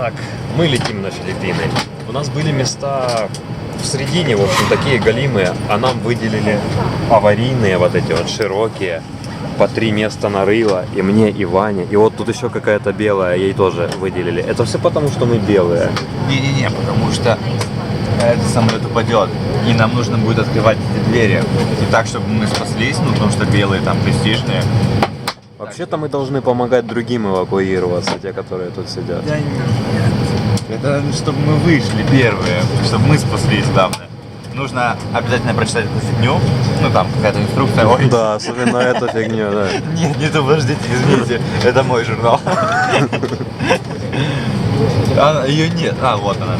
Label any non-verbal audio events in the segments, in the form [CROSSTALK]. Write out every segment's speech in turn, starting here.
Итак, мы летим на Филиппины. У нас были места в середине, в общем, такие галимые, а нам выделили аварийные вот эти вот широкие, по три места нарыло, и мне, и Ване. И вот тут еще какая-то белая, ей тоже выделили. Это все потому, что мы белые. Не-не-не, потому что этот самолет упадет, и нам нужно будет открывать эти двери. И так, чтобы мы спаслись, ну, потому что белые там престижные. Вообще-то мы должны помогать другим эвакуироваться, те, которые тут сидят. Да нет. Это чтобы мы вышли первые, чтобы мы спаслись, главное. Нужно обязательно прочитать эту фигню. Ну, там какая-то инструкция. Ой, Да, особенно эту фигню, да. Нет, нет, подождите, извините, это мой журнал. [LAUGHS] А, Ее нет. А, вот она.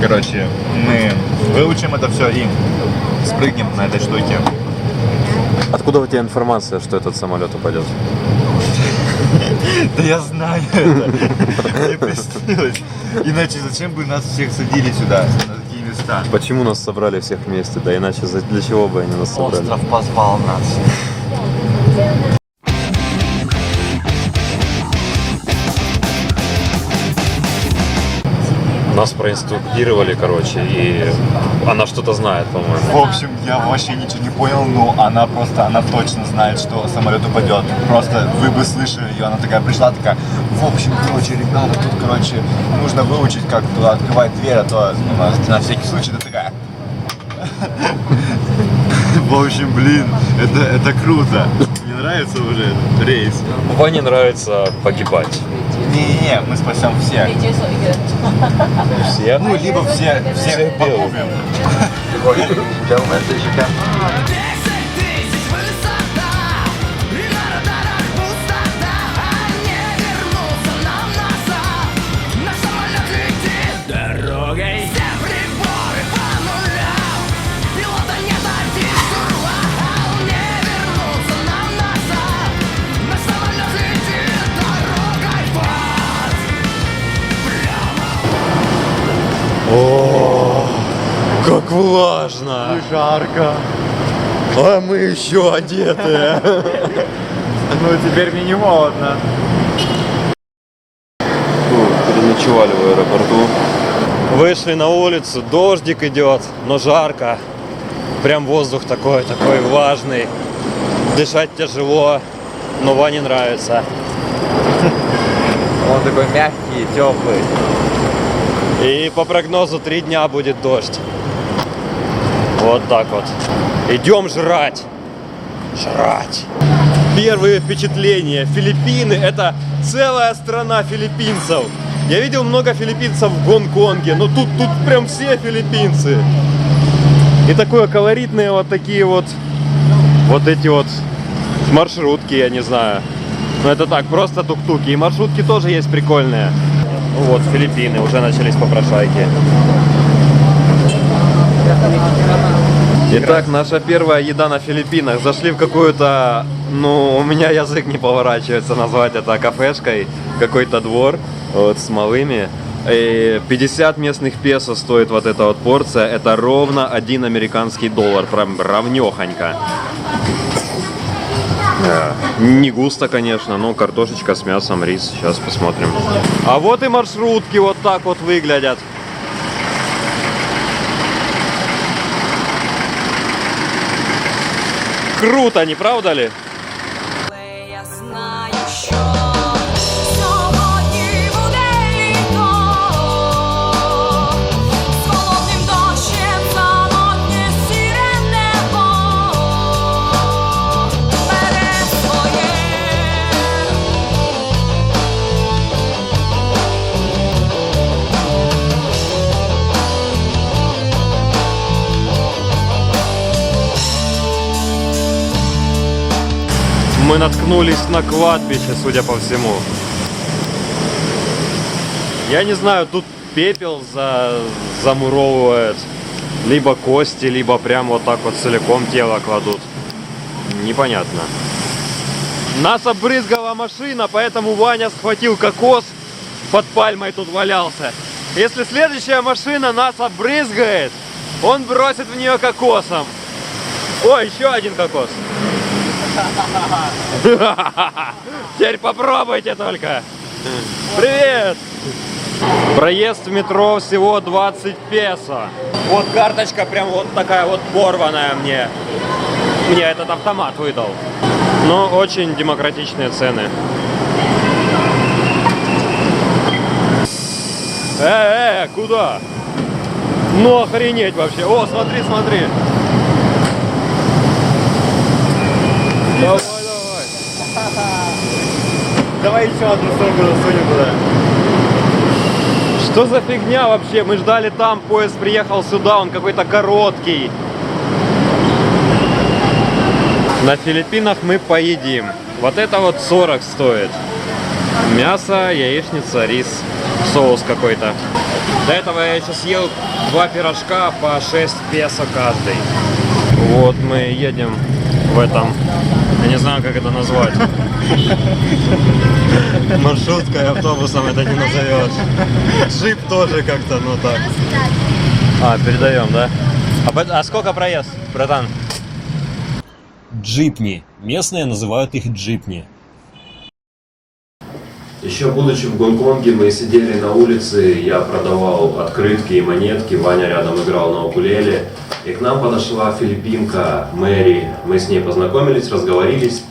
Короче, мы выучим это все и спрыгнем на этой штуке. Откуда у тебя информация, что этот самолет упадет? [LAUGHS] Да я знаю это. Мне приснилось. Иначе зачем бы нас всех садили сюда, на такие места? Почему нас собрали всех вместе? Да иначе для чего бы они нас собрали? Остров позвал нас. Нас проинструктировали, короче, и она что-то знает, по-моему. В общем, я вообще ничего не понял, но она просто, она точно знает, что самолет упадет. Просто вы бы слышали ее, она такая пришла, такая, в общем, короче, ребята, тут, короче, нужно выучить, как туда открывать дверь, а то ну, на, всякий случай ты такая. [LAUGHS] В общем, блин, это, это круто. Мне нравится уже рейс. Ване нравится погибать. Не-не-не, мы спасем всех. Все? Ну, либо все, все покупим. [LAUGHS] Как влажно! Жарко. А мы еще одетые. [LAUGHS] Ну, теперь мне не холодно. Переночевали в аэропорту. Вышли на улицу, дождик идет, но жарко. Прям воздух такой, такой влажный. Дышать тяжело, но Ване нравится. [LAUGHS] Он такой мягкий, теплый. И по прогнозу три дня будет дождь. Вот так вот. Идем жрать. Жрать. Первые впечатления. Филиппины – это целая страна филиппинцев. Я видел много филиппинцев в Гонконге, но тут, тут прям все филиппинцы. И такое колоритные вот такие вот, вот эти вот маршрутки, я не знаю. Но это так, просто тук-туки. И маршрутки тоже есть прикольные. Ну вот, Филиппины, уже начались попрошайки. Итак, наша первая еда на Филиппинах. Зашли в какую-то, ну, у меня язык не поворачивается назвать это кафешкой, какой-то двор, вот, с малыми. И 50 местных песо стоит вот эта вот порция. Это ровно один американский доллар, прям равнехонько. Не густо, конечно, но картошечка с мясом, рис. Сейчас посмотрим. А вот и маршрутки вот так вот выглядят. Круто, не правда ли? Наткнулись на кладбище, судя по всему. Я не знаю, тут пепел за... замуровывает. Либо кости, либо прям вот так вот целиком тело кладут. Непонятно. Нас обрызгала машина, поэтому Ваня схватил кокос. Под пальмой тут валялся. Если следующая машина нас обрызгает, он бросит в нее кокосом. Ой, еще один кокос. [LAUGHS] Теперь попробуйте только. Привет! Проезд в метро всего 20 песо. Вот карточка прям вот такая вот порванная мне. Мне этот автомат выдал. Но очень демократичные цены. Э, э, куда? Ну охренеть вообще. О, смотри, смотри. Давай, давай. Давай еще одну сторону засунем туда. Что за фигня вообще? Мы ждали там, поезд приехал сюда, он какой-то короткий. На Филиппинах мы поедим. Вот это вот 40 стоит. Мясо, яичница, рис, соус какой-то. До этого я еще съел два пирожка по 6 песо каждый. Вот мы едем в этом. Я не знаю, как это назвать. Маршруткой, автобусом это не назовешь. Джип тоже как-то, ну так. А, передаем, да? А, а сколько проезд, братан? Джипни. Местные называют их джипни. Еще будучи в Гонконге, мы сидели на улице, я продавал открытки и монетки, Ваня рядом играл на укулеле. И к нам подошла филиппинка Мэри. Мы с ней познакомились, разговорились.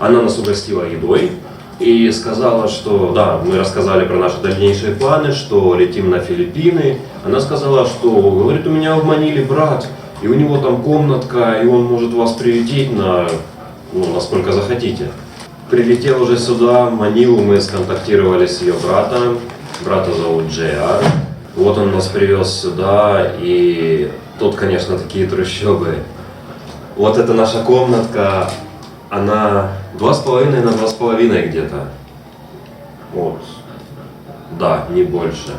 Она нас угостила едой и сказала, что да, мы рассказали про наши дальнейшие планы, что летим на Филиппины. Она сказала, что, говорит, у меня в Маниле брат, и у него там комнатка, и он может вас приютить на, ну, насколько захотите. Прилетел уже сюда, в Манилу, мы сконтактировали с ее братом. Брата зовут Джей.Ар. Вот он нас привез сюда, и тут, конечно, такие трущобы. Вот это наша комнатка, она два с половиной на два с половиной где-то. Вот. Да, не больше.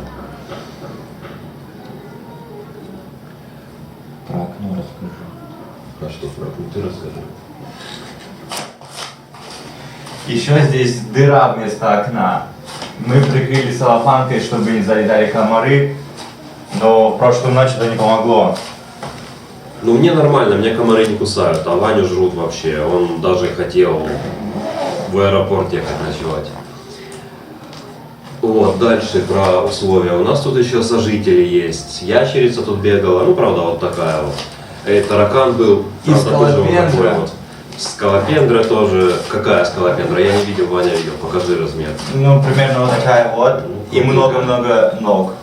Про окно расскажу. А что, про ты расскажи. Еще здесь дыра вместо окна. Мы прикрыли целлофанкой, чтобы не залетали комары, но в прошлую ночь это не помогло. Ну, мне нормально, мне комары не кусают, а Ваню жрут вообще. Он даже хотел в аэропорт ехать ночевать. Вот, дальше про условия. У нас тут еще сожители есть. Ящерица тут бегала, ну, правда, вот такая вот. И таракан был, И правда, тоже вот скалопендра. такой вот. Скалопендра тоже. Какая скалопендра? Я не видел, Ваня видел. Покажи размер. Ну, примерно вот такая вот. И много-много ног.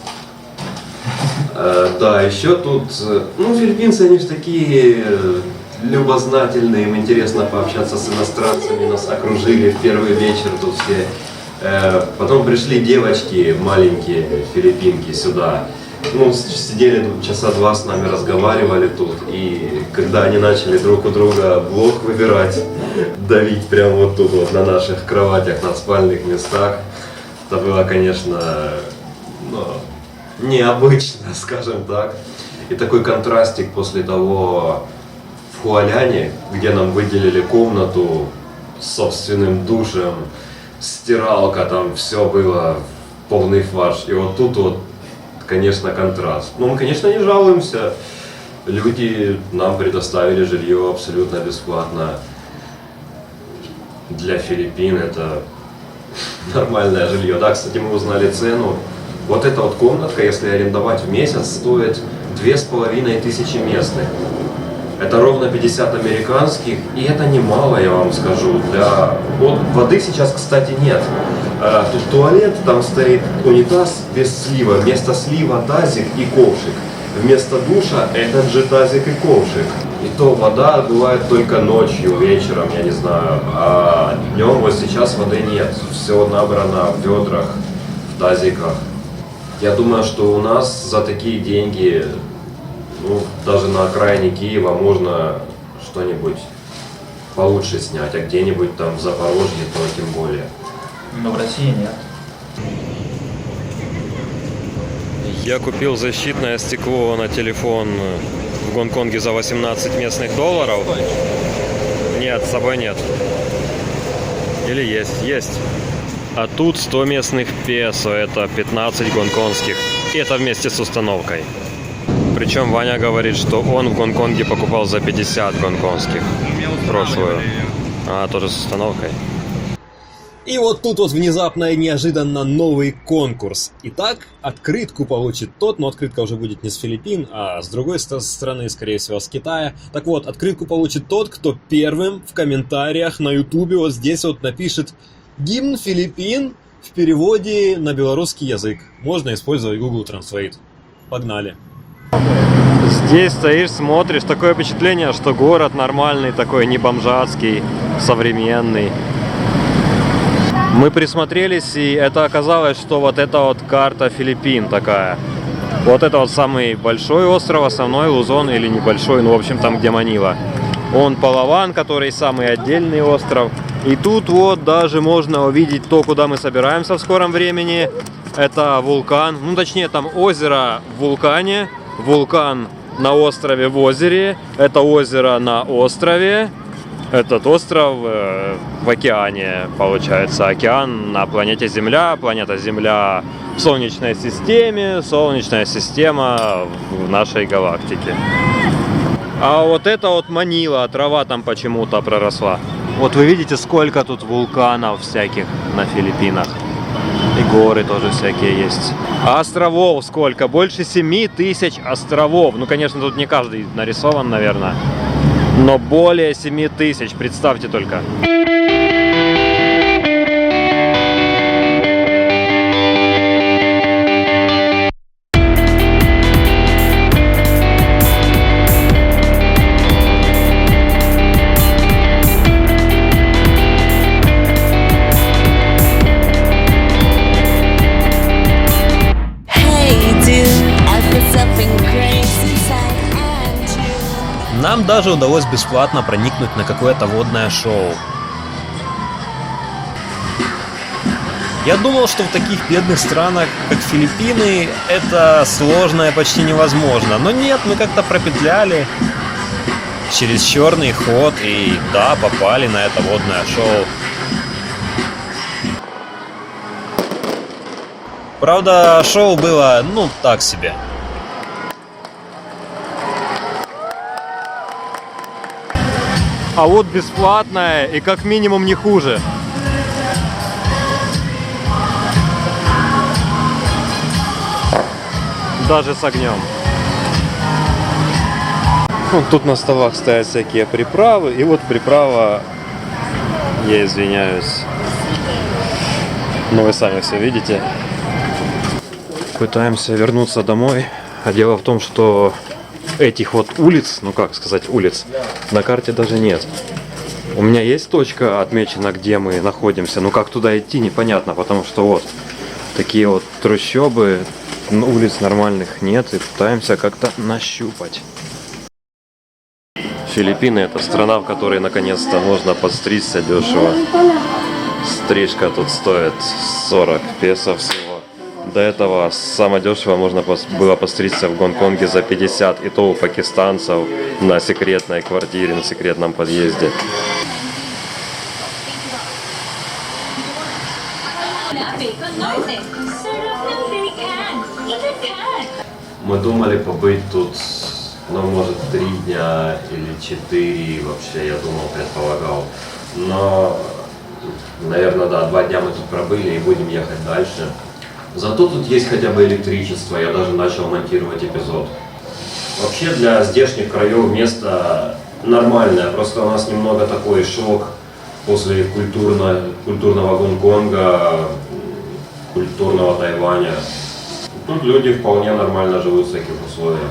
Э, Да, еще тут, э, ну, филиппинцы, они же такие э, любознательные, им интересно пообщаться с иностранцами, нас окружили в первый вечер тут все. Потом пришли девочки маленькие, филиппинки, сюда. Ну, сидели часа два с нами, разговаривали тут, и когда они начали друг у друга блок выбирать, [LAUGHS] давить прямо вот тут вот на наших кроватях, на спальных местах, это было, конечно, ну, необычно, [LAUGHS] скажем так. И такой контрастик после того в Хуаляне, где нам выделили комнату с собственным душем, стиралка, там все было полный фарш. И вот тут вот, конечно, контраст. Ну, мы, конечно, не жалуемся. Люди нам предоставили жилье абсолютно бесплатно. Для Филиппин это [LAUGHS] нормальное жилье. Да, кстати, мы узнали цену. Вот эта вот комнатка, если арендовать в месяц, стоит две с половиной тысячи местных. Это ровно 50 американских, и это немало, я вам скажу. Для вот воды сейчас, кстати, нет. А, Тут туалет, там стоит унитаз без слива, вместо слива тазик и ковшик. Вместо душа этот же тазик и ковшик. И то вода бывает только ночью, вечером, я не знаю. А днем вот сейчас воды нет. Все набрано в ведрах, в тазиках. Я думаю, что у нас за такие деньги, ну, даже на окраине Киева можно что-нибудь получше снять, а где-нибудь там в Запорожье, то тем более. Но в России нет. Я купил защитное стекло на телефон в Гонконге за 18 местных долларов. Нет, с собой нет. Или есть? Есть. А тут 100 местных песо, это 15 гонконгских. И это вместе с установкой. Причем Ваня говорит, что он в Гонконге покупал за 50 гонконгских. Прошлую. А, тоже с установкой. И вот тут вот внезапно и неожиданно новый конкурс. Итак, открытку получит тот, но открытка уже будет не с Филиппин, а с другой ст- стороны, скорее всего, с Китая. Так вот, открытку получит тот, кто первым в комментариях на ютубе вот здесь вот напишет «Гимн Филиппин» в переводе на белорусский язык. Можно использовать Google Translate. Погнали. Здесь стоишь, смотришь, такое впечатление, что город нормальный такой, не бомжатский, современный. Мы присмотрелись, и это оказалось, что вот это вот карта Филиппин такая. Вот это вот самый большой остров, основной Лузон или небольшой, ну, в общем, там, где Манила. Он Палаван, который самый отдельный остров. И тут вот даже можно увидеть то, куда мы собираемся в скором времени. Это вулкан, ну, точнее, там озеро в вулкане, вулкан на острове в озере, это озеро на острове, этот остров э, в океане, получается. Океан на планете Земля, планета Земля в Солнечной системе, Солнечная система в нашей галактике. А вот это вот Манила, трава там почему-то проросла. Вот вы видите, сколько тут вулканов всяких на Филиппинах. И горы тоже всякие есть. А островов сколько? Больше 7 тысяч островов. Ну, конечно, тут не каждый нарисован, наверное. Но более 7 тысяч, представьте только. Даже удалось бесплатно проникнуть на какое-то водное шоу. Я думал, что в таких бедных странах, как Филиппины, это сложно и почти невозможно. Но нет, мы как-то пропетляли через черный ход и да, попали на это водное шоу. Правда, шоу было, ну, так себе. А вот бесплатное и как минимум не хуже. Даже с огнем. Вот тут на столах стоят всякие приправы. И вот приправа, я извиняюсь. Но вы сами все видите. Пытаемся вернуться домой. А дело в том, что этих вот улиц, ну как сказать улиц, на карте даже нет. У меня есть точка отмечена, где мы находимся, но как туда идти непонятно, потому что вот такие вот трущобы, улиц нормальных нет, и пытаемся как-то нащупать. Филиппины это страна, в которой наконец-то можно подстричься дешево. Стрижка тут стоит 40 песо всего. До этого самое дешево можно было постричься в Гонконге за 50, и то у пакистанцев на секретной квартире, на секретном подъезде. Мы думали побыть тут, ну, может, три дня или четыре, вообще, я думал, предполагал. Но, наверное, да, два дня мы тут пробыли и будем ехать дальше. Зато тут есть хотя бы электричество, я даже начал монтировать эпизод. Вообще для здешних краев место нормальное, просто у нас немного такой шок после культурно, культурного Гонконга, культурного Тайваня. Тут люди вполне нормально живут в таких условиях.